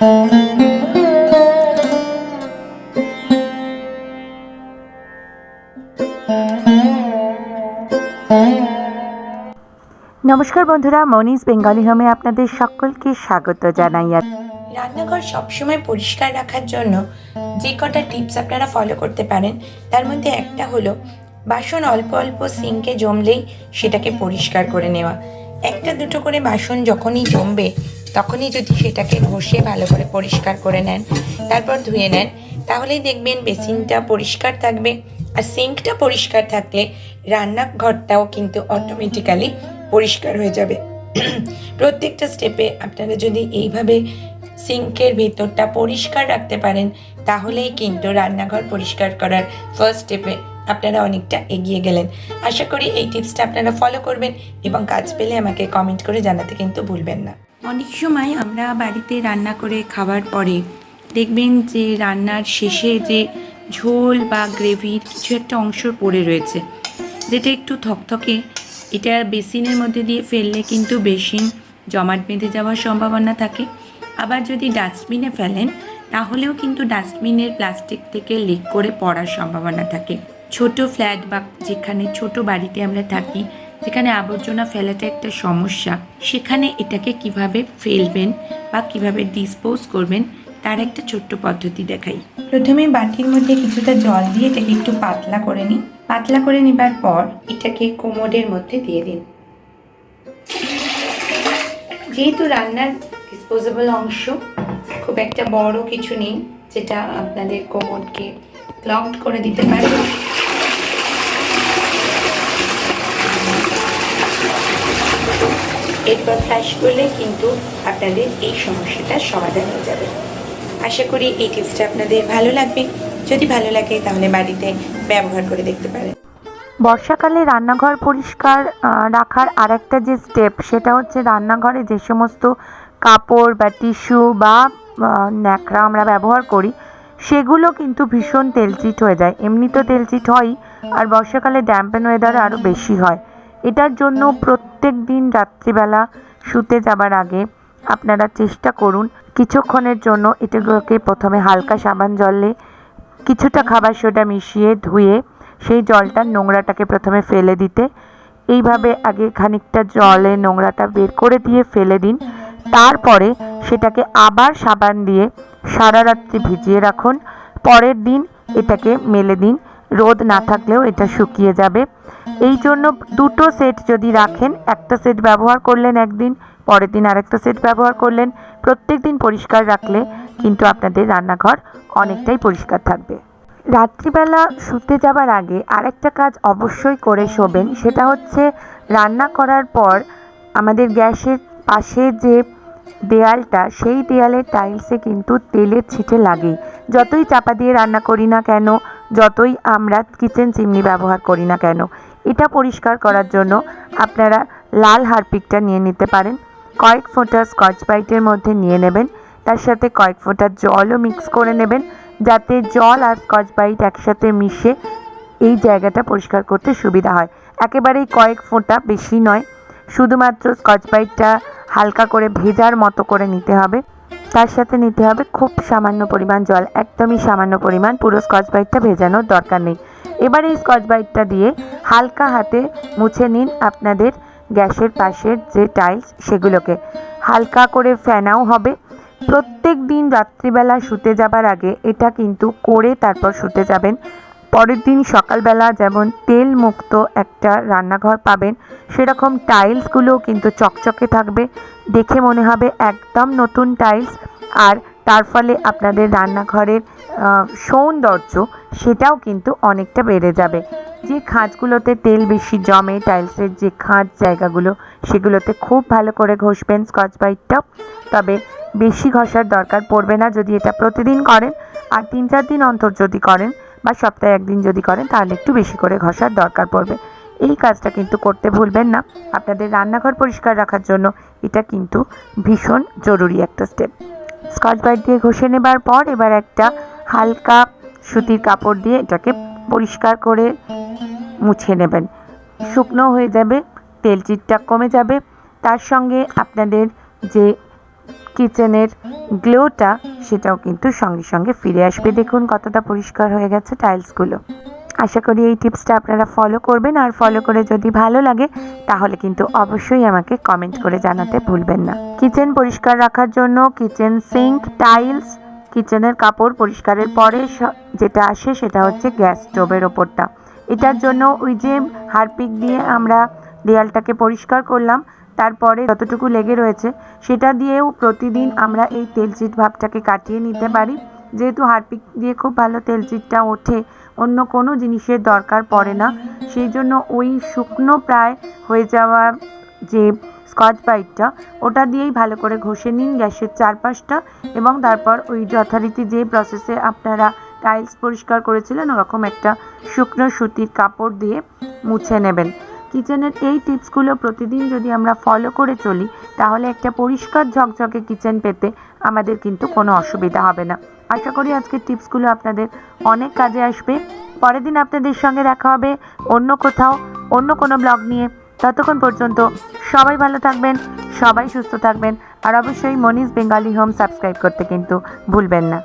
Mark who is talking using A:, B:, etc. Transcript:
A: নমস্কার বন্ধুরা, মনিস বেঙ্গলি হোমে আপনাদের সকলকে স্বাগত জানাই।
B: রান্নাঘর সবসময় পরিষ্কার রাখার জন্য যে কটা টিপস আপনারা ফলো করতে পারেন, তার মধ্যে একটা হলো বাসন অল্প অল্প সিঙ্কে জমলেই সেটাকে পরিষ্কার করে নেওয়া। একটা দুটো করে বাসন যখনই জমবে তখনই যদি সেটাকে ঘষে ভালো করে পরিষ্কার করে নেন, তারপর ধুয়ে নেন, তাহলেই দেখবেন বেসিনটা পরিষ্কার থাকবে আর সিঙ্কটা পরিষ্কার থাকলে রান্নাঘরটাও কিন্তু অটোমেটিক্যালি পরিষ্কার হয়ে যাবে। প্রত্যেকটা স্টেপে আপনারা যদি এইভাবে সিঙ্কের ভেতরটা পরিষ্কার রাখতে পারেন, তাহলেই কিন্তু রান্নাঘর পরিষ্কার করার ফার্স্ট স্টেপে আপনারা অনেকটা এগিয়ে গেলেন। আশা করি এই টিপসটা আপনারা ফলো করবেন এবং কাজ পেলে আমাকে কমেন্ট করে জানাতে কিন্তু ভুলবেন না। অনেক সময় আমরা বাড়িতে রান্না করে খাওয়ার পরে দেখবেন যে রান্নার শেষে যে ঝোল বা গ্রেভির কিছু একটা অংশ পড়ে রয়েছে। যেটা একটু থকথকে, এটা বেসিনের মধ্যে দিয়ে ফেললে কিন্তু বেসিন জমাট বেঁধে যাওয়ার সম্ভাবনা থাকে। আবার যদি ডাস্টবিনে ফেলেন, তাহলেও কিন্তু ডাস্টবিনের প্লাস্টিক থেকে লিক করে পড়ার সম্ভাবনা থাকে। ছোট ফ্ল্যাট বা যেখানে ছোট বাড়িতে আমরা থাকি যেখানে আবর্জনা ফেলাটা একটা সমস্যা। সেখানে এটাকে কীভাবে ফেলবেন বা কীভাবে ডিসপোজ করবেন, তার একটা ছোট্ট পদ্ধতি দেখাই। প্রথমে বাটির মধ্যে কিছুটা জল দিয়ে এটাকে একটু পাতলা করে নিই পাতলা করে নেবার পর এটাকে কোমোডের মধ্যে দিয়ে দিন। যেহেতু রান্নার ডিসপোজেবল অংশ, খুব একটা বড় কিছু নেই, যেটা আপনাদের কোমরকে ক্লগড করে দিতে পারে। এরপর ফ্ল্যাশ করলে কিন্তু আপনাদের এই সমস্যাটার সমাধান হয়ে যাবে। আশা করি এই টিপসটা আপনাদের ভালো লাগবে। যদি ভালো লাগে তাহলে বাড়িতে ব্যবহার করে দেখতে পারেন।
A: বর্ষাকালে রান্নাঘর পরিষ্কার রাখার আরেকটা যে স্টেপ সেটা হচ্ছে রান্নাঘরে যে সমস্ত কাপড় বা টিস্যু বা ন্যাকড়া আমরা ব্যবহার করি, সেগুলো কিন্তু ভীষণ তেলচিট হয়ে যায়। এমনি তো তেলচিট হয়ই, আর বর্ষাকালে ড্যাম্পেন ওয়েদার আরও বেশি হয়। এটার জন্য প্রত্যেক দিন রাত্রিবেলা শুতে যাবার আগে আপনারা চেষ্টা করুন কিছুক্ষণের জন্য এটাগুলোকে প্রথমে হালকা সাবান জলে কিছুটা খাবার সোডা মিশিয়ে ধুয়ে সেই জলটার নোংরাটাকে প্রথমে ফেলে দিতে। এইভাবে আগে খানিকটা জলে নোংরাটা বের করে দিয়ে ফেলে দিন। তারপরে সেটাকে আবার সাবান দিয়ে সারা রাত্রি ভিজিয়ে রাখুন। পরের দিন এটাকে মেলে দিন। রোদ না থাকলেও এটা শুকিয়ে যাবে। এই জন্য দুটো সেট যদি রাখেন, একটা সেট ব্যবহার করলেন একদিন, পরের দিন আরেকটা সেট ব্যবহার করলেন, প্রত্যেক দিন পরিষ্কার রাখলে কিন্তু আপনাদের রান্নাঘর অনেকটাই পরিষ্কার থাকবে। রাত্রিবেলা শুতে যাবার আগে আরেকটা কাজ অবশ্যই করে শোবেন, সেটা হচ্ছে রান্না করার পর আমাদের গ্যাসের পাশে যে দেয়ালটা, সেই দেয়ালের টাইলসে কিন্তু তেলের ছিটে লাগেই যতই চাপা দিয়ে রান্না করি না কেন, যতই আমরা কিচেন চিমনি ব্যবহার করি না কেন এটা পরিষ্কার করার জন্য আপনারা লাল হারপিকটা নিয়ে নিতে পারেন। কয়েক ফোঁটা স্কচ ব্রাইটের মধ্যে নিয়ে নেবেন। তার সাথে কয়েক ফোঁটা জলও মিক্স করে নেবেন যাতে জল আর স্কচ ব্রাইট একসাথে মিশে এই জায়গাটা পরিষ্কার করতে সুবিধা হয়। একেবারেই কয়েক ফোঁটা বেশি নয়, শুধুমাত্র স্কচ ব্রাইটটা হালকা করে ভেজার মতো করে নিতে হবে। তার সাথে নিতে হবে খুব সামান্য পরিমাণ জল, একদমই সামান্য পরিমাণ। পুরো স্কচ ব্রাইটটা ভেজানোর দরকার নেই। এবার স্কচ ব্রাইটটা দিয়ে হালকা হাতে মুছে নিন আপনাদের গ্যাসের পাশের যে টাইলস সেগুলোকে। হালকা করে ফেনাও হবে। প্রত্যেক দিন রাত্রিবেলা শুতে যাবার আগে এটা কিন্তু করে তারপর শুতে যাবেন। পরের দিন সকালবেলা যেমন তেল মুক্ত একটা রান্নাঘর পাবেন, সেরকম টাইলসগুলোও কিন্তু চকচকে থাকবে। দেখে মনে হবে একদম নতুন টাইলস আর তার ফলে আপনাদের রান্নাঘরের সৌন্দর্য সেটাও কিন্তু অনেকটা বেড়ে যাবে। যে খাঁজগুলোতে তেল বেশি জমে, টাইলসের যে খাঁজ জায়গাগুলো, সেগুলোতে খুব ভালো করে ঘষবেন স্কচ ব্রাইটটা তবে বেশি ঘষার দরকার পড়বে না যদি এটা প্রতিদিন করেন। আর তিন চার দিন অন্তর যদি করেন বা সপ্তাহে একদিন যদি করেন, তাহলে একটু বেশি করে ঘষার দরকার পড়বে। এই কাজটা কিন্তু করতে ভুলবেন না। আপনাদের রান্নাঘর পরিষ্কার রাখার জন্য এটা কিন্তু ভীষণ জরুরি একটা স্টেপ স্কচ ব্রাইট দিয়ে ঘষে নেবার পর এবার একটা হালকা সুতির কাপড় দিয়ে এটাকে পরিষ্কার করে মুছে নেবেন। শুকনো হয়ে যাবে, তেল চিটটা কমে যাবে। তার সঙ্গে আপনাদের যে কিচেনের গ্লোটা, সেটাও কিন্তু সঙ্গে সঙ্গে ফিরে আসবে। দেখুন কতটা পরিষ্কার হয়ে গেছে টাইলসগুলো আশা করি এই টিপসটা আপনারা ফলো করবেন। আর ফলো করে যদি ভালো লাগে, তাহলে কিন্তু অবশ্যই আমাকে কমেন্ট করে জানাতে ভুলবেন না। কিচেন পরিষ্কার রাখার জন্য কিচেন সিঙ্ক টাইলস কিচেনের কাপড় পরিষ্কারের পরে যেটা আসে সেটা হচ্ছে গ্যাস স্টোভের ওপরটা। এটার জন্য ওই যে হারপিক দিয়ে আমরা দেয়ালটাকে পরিষ্কার করলাম, তারপরে যতটুকু লেগে রয়েছে, সেটা দিয়েও প্রতিদিন আমরা এই তেলচিট ভাবটাকে কাটিয়ে নিতে পারি। যেহেতু হারপিক দিয়ে খুব ভালো তেলচিটটা ওঠে, অন্য কোনো জিনিসের দরকার পড়ে না। সেই জন্য ওই শুকনো প্রায় হয়ে যাওয়া যে স্কচ ব্রাইটটা ওটা দিয়েই ভালো করে ঘষে নিন গ্যাসের চারপাশটা এবং তারপর ওই যথারীতি যে প্রসেসে আপনারা টাইলস পরিষ্কার করেছিলেন, ওরকম একটা শুকনো সুতির কাপড় দিয়ে মুছে নেবেন। কিচেনের এই টিপসগুলো প্রতিদিন যদি আমরা ফলো করে চলি, তাহলে একটা পরিষ্কার ঝকঝকে কিচেন পেতে আমাদের কিন্তু কোনো অসুবিধা হবে না। আশা করি আজকের টিপসগুলো আপনাদের অনেক কাজে আসবে। পরের দিন আপনাদের সঙ্গে দেখা হবে অন্য কোথাও, অন্য কোনো ব্লগ নিয়ে। ততক্ষণ পর্যন্ত সবাই ভালো থাকবেন, সবাই সুস্থ থাকবেন। আর অবশ্যই মনিজ বেঙ্গালি হোম সাবস্ক্রাইব করতে কিন্তু ভুলবেন না।